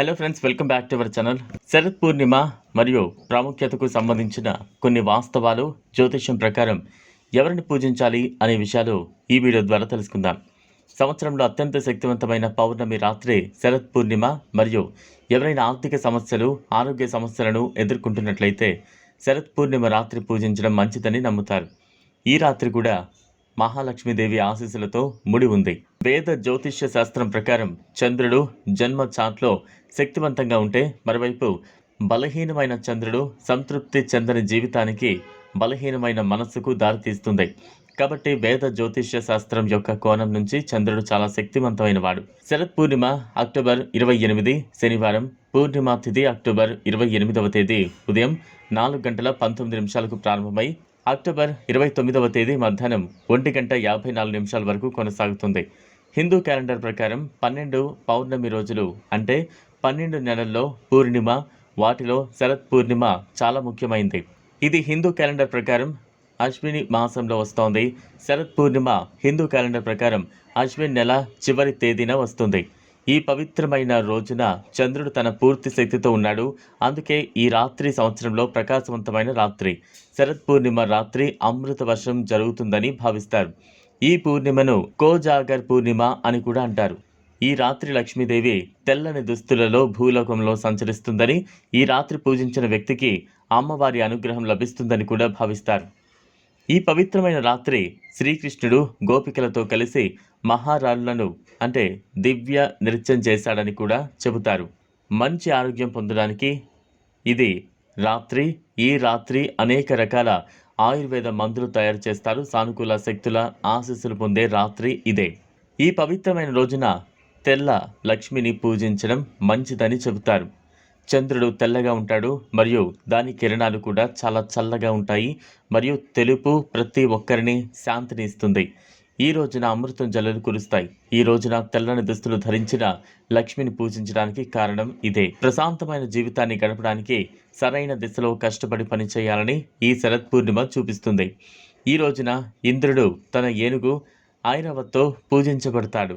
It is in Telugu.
Hello friends welcome back to our channel Sharath Purnima మరియు ప్రాముఖ్యతకు సంబంధించిన కొన్ని వాస్తవాలు జ్యోతిష్యం ప్రకారం ఎవరిని పూజించాలి అనే విషయాలు ఈ వీడియో ద్వారా తెలుసుకుందాం. సంవత్సరంలో అత్యంత శక్తివంతమైన పౌర్ణమి రాత్రి శరత్ పూర్ణిమ మరియు ఎవరైనా ఆర్థిక సమస్యలు ఆరోగ్య సమస్యలను ఎదుర్కొంటున్నట్లయితే శరత్ పూర్ణిమ రాత్రి పూజించడం మంచిదని నమ్ముతారు. ఈ రాత్రి కూడా మహాలక్ష్మీదేవి ఆశీస్సులతో ముడి ఉంది. వేద జ్యోతిష్య శాస్త్రం ప్రకారం చంద్రుడు జన్మ చాట్లో శక్తివంతంగా ఉంటే మరోవైపు బలహీనమైన చంద్రుడు సంతృప్తి చెందని జీవితానికి బలహీనమైన మనస్సుకు దారితీస్తుంది. కాబట్టి వేద జ్యోతిష్య శాస్త్రం యొక్క కోణం నుంచి చంద్రుడు చాలా శక్తివంతమైన వాడు. శరత్ పూర్ణిమ అక్టోబర్ ఇరవై ఎనిమిది శనివారం పూర్ణిమ తిథి అక్టోబర్ ఇరవై ఎనిమిదవ తేదీ ఉదయం నాలుగు గంటల పంతొమ్మిది నిమిషాలకు ప్రారంభమై అక్టోబర్ ఇరవై తొమ్మిదవ తేదీ మధ్యాహ్నం ఒంటి గంట యాభై నాలుగు నిమిషాల వరకు కొనసాగుతుంది. హిందూ క్యాలెండర్ ప్రకారం పన్నెండు పౌర్ణమి రోజులు అంటే పన్నెండు నెలల్లో పూర్ణిమ వాటిలో శరత్ పూర్ణిమ చాలా ముఖ్యమైంది. ఇది హిందూ క్యాలెండర్ ప్రకారం అశ్విని మాసంలో వస్తోంది. శరత్ పూర్ణిమ హిందూ క్యాలెండర్ ప్రకారం అశ్విన్ నెల చివరి తేదీన వస్తుంది. ఈ పవిత్రమైన రోజున చంద్రుడు తన పూర్తి శక్తితో ఉన్నాడు. అందుకే ఈ రాత్రి సంవత్సరంలో ప్రకాశవంతమైన రాత్రి. శరత్ పూర్ణిమ రాత్రి అమృత వర్షం జరుగుతుందని భావిస్తారు. ఈ పూర్ణిమను కోజాగర్ పూర్ణిమ అని కూడా అంటారు. ఈ రాత్రి లక్ష్మీదేవి తెల్లని దుస్తులలో భూలోకంలో సంచరిస్తుందని ఈ రాత్రి పూజించిన వ్యక్తికి అమ్మవారి అనుగ్రహం లభిస్తుందని కూడా భావిస్తారు. ఈ పవిత్రమైన రాత్రి శ్రీకృష్ణుడు గోపికలతో కలిసి మహారాళ్ళను అంటే దివ్య నృత్యం చేశాడని కూడా చెబుతారు. మంచి ఆరోగ్యం పొందడానికి ఇది రాత్రి ఈ రాత్రి అనేక రకాల ఆయుర్వేద మందులు తయారు చేస్తారు. సానుకూల శక్తుల ఆశీస్సులు పొందే రాత్రి ఇదే. ఈ పవిత్రమైన రోజున తెల్ల లక్ష్మిని పూజించడం మంచిదని చెబుతారు. చంద్రుడు తెల్లగా ఉంటాడు మరియు దాని కిరణాలు కూడా చాలా చల్లగా ఉంటాయి మరియు తెలుపు ప్రతి ఒక్కరిని శాంతిని ఇస్తుంది ఈ రోజున అమృతం జల్లలు కురుస్తాయి. ఈ రోజున తెల్లని దుస్తులు ధరించిన లక్ష్మిని పూజించడానికి కారణం ఇదే. ప్రశాంతమైన జీవితాన్ని గడపడానికి సరైన దిశలో కష్టపడి పనిచేయాలని ఈ శరత్ పూర్ణిమ చూపిస్తుంది. ఈ రోజున ఇంద్రుడు తన ఏనుగు ఐరవత్తో పూజించబడతాడు.